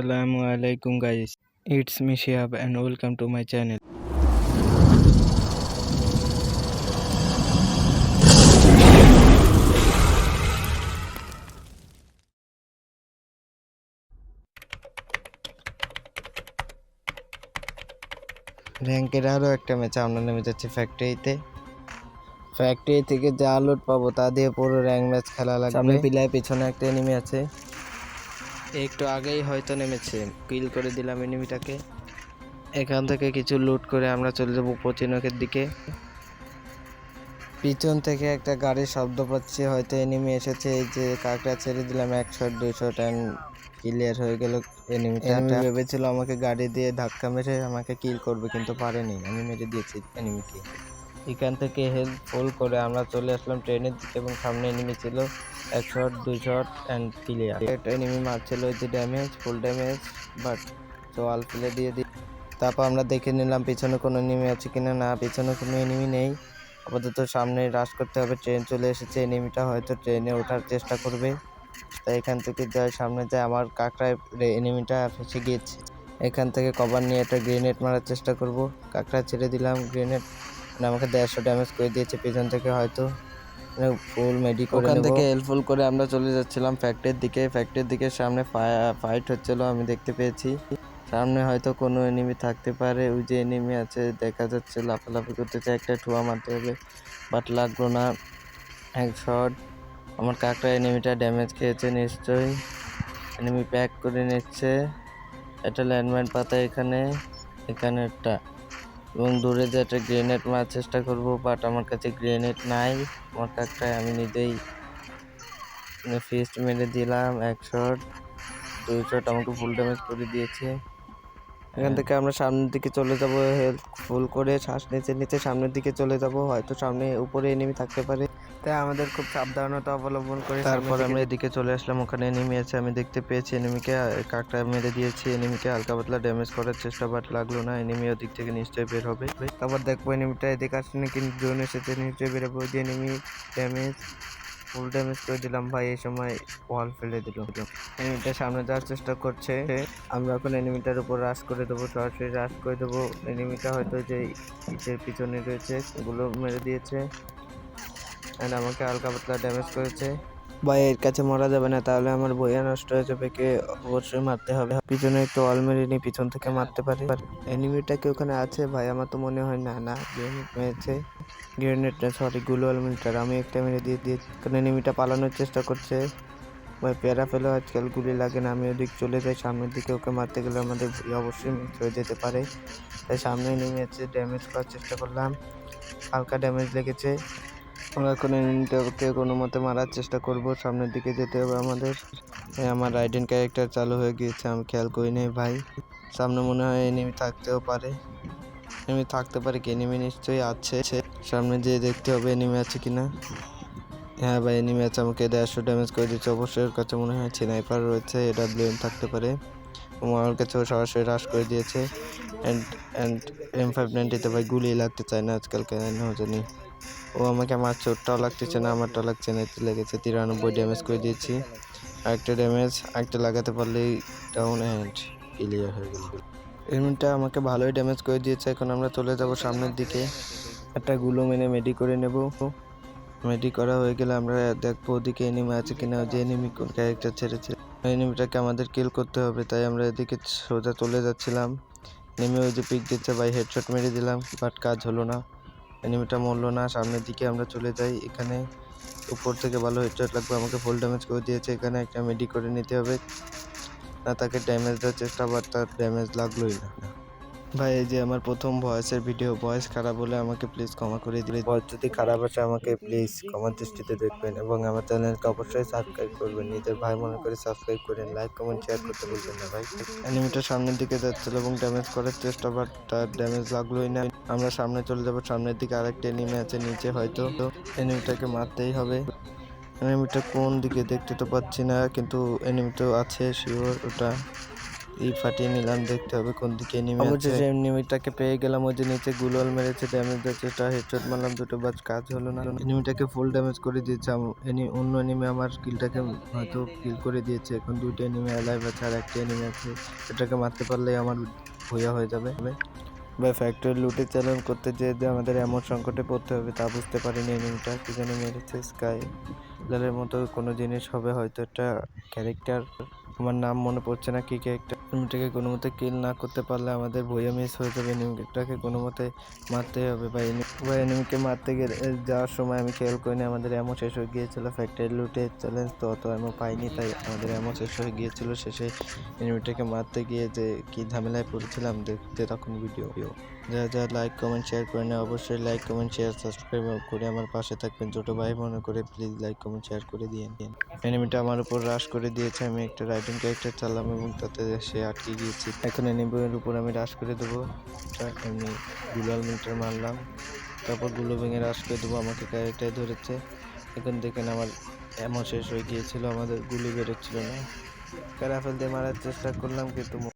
Assalamu alaikum guys. It's me Shihab and welcome to my channel. র্যাঙ্কের আরও একটা match আমরা নেমে যাচ্ছি ফ্যাক্টরিতে ফ্যাক্টরি থেকে যা লোড পাবো তা দিয়ে পুরো র্যাঙ্ক ম্যাচ খেলা লাগবে সামনে পিলায় পিছনে একটা এনিমি আছে একটু আগেই হয়তো নেমেছে। কিল করে দিলাম এনিমিটাকে এখান থেকে কিছু লুট করে আমরা চলে যাব পচিনকের দিকে। পিছন থেকে একটা গাড়ির শব্দ পাচ্ছি হয়তো এনিমি এসেছে। এই যে কাকটা ছেড়ে দিলাম একশো শট অ্যান্ড ক্লিয়ার হয়ে গেল এনিমিটা এনিমি ভেবেছিল আমাকে গাড়ি দিয়ে ধাক্কা মেরে আমাকে কিল করবে কিন্তু পারেনি। আমি মেরে দিয়েছি এনিমিকে এখান থেকে হেল্প ফুল করে আমরা চলে আসলাম ট্রেনের দিকে এবং সামনে এনিমি ছিল এক শট, দুই শট অ্যান্ড ক্লিয়ার একটা এনিমি মারছিল যে ড্যামেজ ফুল ড্যামেজ বাট জল ফেলে দিয়ে দিই তারপর আমরা দেখে নিলাম পিছনে কোনো এনিমি আছে কিনা। না, পিছনে কোনো এনিমি নেই। আপাতত সামনে রাশ করতে হবে ট্রেন চলে এসেছে। এনিমিটা হয়তো ট্রেনে ওঠার চেষ্টা করবে। তাই এখান থেকে যায়, সামনে যায়। আমার কাঁকড়ায় এনিমিটা ফেসে গিয়েছে। এখান থেকে কভার নিয়ে একটা গ্রেনেড মারার চেষ্টা করব। কাঁকড়া ছেড়ে দিলাম গ্রেনেড আমাকে দেড়শো ড্যামেজ করে দিয়েছে পিছন থেকে হয়তো ফুল মেডি করে ওখান থেকে হেল্পফুল করে আমরা চলে যাচ্ছিলাম ফ্যাক্টরির দিকে। ফ্যাক্টরির দিকে সামনে ফাইট হচ্ছিল আমি দেখতে পেয়েছি। সামনে হয়তো কোনো এনিমি থাকতে পারে ওই যে এনিমি আছে দেখা যাচ্ছে লাফালাফি করতেছে একটা ঠুয়া মারতে হবে। বাট লাগল না। এক শট আমার কাকটা এনিমিটা ড্যামেজ খেয়েছে নিশ্চয়ই। এনিমি প্যাক করে নিচ্ছে। একটা ল্যান্ডমাইন পাতা এখানে এখানে একটা এবং দূরে যে একটা গ্রেনেড মার চেষ্টা করব বাট আমার কাছে গ্রেনেড নাই। আমার কাকটায় আমি নিজেই ফিস্ট মেরে দিলাম, এক শট দুই শট আমাকে ফুল ড্যামেজ করে দিয়েছে। এখান থেকে আমরা সামনের দিকে চলে যাব হেলথ ফুল করে শ্বাস নিচে নিচে সামনের দিকে চলে যাব হয়তো সামনে উপরে এনিমি থাকতে পারে। তাই আমাদের খুব সাবধানতা অবলম্বন করে তারপর আমরা এদিকে চলে আসলাম ওখানে এনিমি আছে আমি দেখতে পেয়েছি এনিমিকে কাকটা মেরে দিয়েছি এনিমিকে হালকা পাতলা ড্যামেজ করার চেষ্টা বাট লাগল না এনিমি ওদিক থেকে নিশ্চয়ই বের হবে। তারপর দেখব এনিমিটা এদিকে আসছে না কিন্তু জোন এসেছে নিশ্চয়ই বেরোবো যে এনিমি ড্যামেজ ফুল ড্যামেজ করে দিলাম ভাই, এই সময় ওয়াল ফেলে দিল। এনিমিটা সামনে যাওয়ার চেষ্টা করছে। আমরা এখন এনিমিটার উপর রাশ করে দেবো, সরাসরি রাশ করে দেবো। এনিমিটা হয়তো যে ইটের পিছনে রয়েছে, সেগুলো মেরে দিয়েছে। অ্যান্ড আমাকে হালকা পাতলা ড্যামেজ করেছে। ভাই এর কাছে মরা যাবে না, তাহলে আমার বইয়া নষ্ট হয়ে যাবে, কে অবশ্যই মারতে হবে। পিছনে একটু অল মেরে নিয়ে পিছন থেকে মারতে পারে। এনিমিটা কি ওখানে আছে? ভাই, আমার তো মনে হয় না না গ্রেনেড মেরেছে। গ্রেনেড সরি গুলো মিটার আমি একটা মেরে দিয়ে দিয়ে কারণ এনিমিটা পালানোর চেষ্টা করছে। ভাই, প্যারা ফেলে, আজকাল গুলি লাগে না, আমি ওদিক চলে যাই, সামনের দিকে ওকে মারতে গেলে আমাদের অবশ্যই মিস হয়ে যেতে পারে। তাই সামনে নেমে আছে ড্যামেজ করার চেষ্টা করলাম। হালকা ড্যামেজ লেগেছে। আমরা এখন এনিমিটাকে কোনো মতে মারার চেষ্টা করব, সামনের দিকে যেতে হবে আমাদের। আমার রাইডেন ক্যারেক্টার চালু হয়ে গিয়েছে, আমি খেয়াল করি নাই ভাই। সামনে মনে হয় এনিমি থাকতেও পারে। এনিমি থাকতে পারে কি? এনিমি নিশ্চয়ই আছে। সামনে যেয়ে দেখতে হবে এনিমি আছে কিনা। হ্যাঁ ভাই এনিমি আছে, আমাকে দেড়শো ড্যামেজ করে দিচ্ছে অবশ্যই কাছে মনে হয় স্নাইপার রয়েছে, এটা ব্লেম থাকতে পারে। আমার কাছেও সরাসরি হ্রাস করে দিয়েছে। অ্যান্ড অ্যান্ড এম ফাইভ নাইনটিতে ভাই গুলি লাগতে চায় না আজকাল কেন জানি। ও আমাকে আমার চোটটাও লাগতেছে না, আমারটাও লাগছে না, এতে লেগেছে তিরানব্বই ড্যামেজ করে দিয়েছি। আরেকটা ড্যামেজ আরেকটা লাগাতে পারলেই ডাউন অ্যান্ড ক্লিয়ার হয়ে গেল। এমনটা আমাকে ভালোই ড্যামেজ করে দিয়েছে, এখন আমরা চলে যাব সামনের দিকে। একটা গুলো মেনে মেডি করে নেব। মেডি করা হয়ে গেলে আমরা দেখব ওদিকে এনিমি আছে কিনা, যে এনিমি কোন ক্যারেক্টার ছেড়েছে। এনিমিটাকে আমাদের কিল করতে হবে, তাই আমরা এদিকে সোজা চলে যাচ্ছিলাম। নেমে ওই যে পিক দিচ্ছে বাই হেডশট মেরে দিলাম বাট কাজ হলো না। এনিমিটা মরলো না, সামনের দিকে আমরা চলে যাই। এখানে উপর থেকে ভালো হেডশট লাগবে, আমাকে ফুল ড্যামেজ করে দিয়েছে। এখানে একটা মেডি করে নিতে হবে। না, তাকে ড্যামেজ দেওয়ার চেষ্টা বাট তার ড্যামেজ লাগলোই না। ভাই, এই যে আমার প্রথম ভয়েসের ভিডিও ভয়েস খারাপ হলে আমাকে প্লিজ ক্ষমা করে দিলে ভয়েস যদি খারাপ আসে, আমাকে প্লিজ ক্ষমার দৃষ্টিতে দেখবেন এবং আমার চ্যানেলকে অবশ্যই সাবস্ক্রাইব করবেন। নিজের ভাই মনে করে সাবস্ক্রাইব করেন লাইক কমেন্ট শেয়ার করতে বলবেন না ভাই। অ্যানিমিটার সামনের দিকে যাচ্ছিল এবং ড্যামেজ করার চেষ্টা বাট তার ড্যামেজ লাগলোই না। আমরা সামনে চলে যাব, সামনের দিকে আরেকটা এনিমি আছে, নিচে হয়তো তো এনিমিটাকে মারতেই হবে। এনিমিটা কোন দিকে দেখতে তো পাচ্ছি না, কিন্তু এনিমিটা আছে শিওর ওটা। এই ফাটিয়ে নিলাম দেখতে হবে কোন দিকে এনিমি অবশেষে এনিমিটাকে পেয়ে গেলাম ওই যে নিচে গুলল মেরেছে ড্যামেজ দেওয়ার চেষ্টা হেডশট মারলাম দুটো বাজ কাজ হলো না। এনিমিটাকে ফুল ড্যামেজ করে দিয়েছে এনি- অন্য এনিমি আমার কিলটাকে হয়তো কিল করে দিয়েছে। এখন দুটো এনিমি অ্যালাইভ আছে আর একটা এনিমি আছে। এটাকে মারতে পারলেই আমার ভইয়া হয়ে যাবে। বা ফ্যাক্টরি লুটে চালান করতে যেয়ে যে আমাদের এমন সংকটে পড়তে হবে তা বুঝতে পারিনি এনিমিটা কি জানি মেরেছে স্কাই লালের মতো কোনো জিনিস হবে হয়তো একটা ক্যারেক্টার আমার নাম মনে পড়ছে না কি ক্যারেক্টার এনিমিটাকে কোনো মতে কিল না করতে পারলে আমাদের বইয়ে মিস হয়ে যাবে। এনিমিটাকে কোনো মতে মারতেই হবে। বা বা এনিমিকে মারতে গেলে যাওয়ার সময় আমি খেয়াল করিনি, আমাদের এমন শেষ হয়ে গিয়েছিল। ফ্যাক্টরি লুটে চ্যালেঞ্জ তো অত এমন পাইনি, তাই আমাদের এমন শেষ হয়ে গিয়েছিল। শেষে এনিমিটাকে মারতে গিয়ে যে কী ঝামেলায় পড়েছিলাম দেখতে তখন ভিডিও যা যা লাইক কমেন্ট শেয়ার করে না অবশ্যই লাইক কমেন্ট শেয়ার সাবস্ক্রাইব করে আমার পাশে থাকবেন। ছোট ভাই মনে করে প্লিজ লাইক কমেন্ট শেয়ার করে দিয়েন। এনিমিটা আমার উপর রাশ করে দিয়েছে, আমি একটা রাইডিং ক্যারেক্টার চালাম এবং তাতে সে আটকে গিয়েছি। এখন এনিমির উপর আমি রাশ করে দেবো। এমনি গুলাল মিটার মারলাম। তারপরগুলো ভেঙে রাশ করে দেবো, আমাকে ক্যারেক্টার ধরেছে। এখন দেখেন আমার এমন শেষ হয়ে গিয়েছিল, আমাদের গুলি বেরোচ্ছিল না। ক্যারাফেল দিয়ে মারার চেষ্টা করলাম, কিন্তু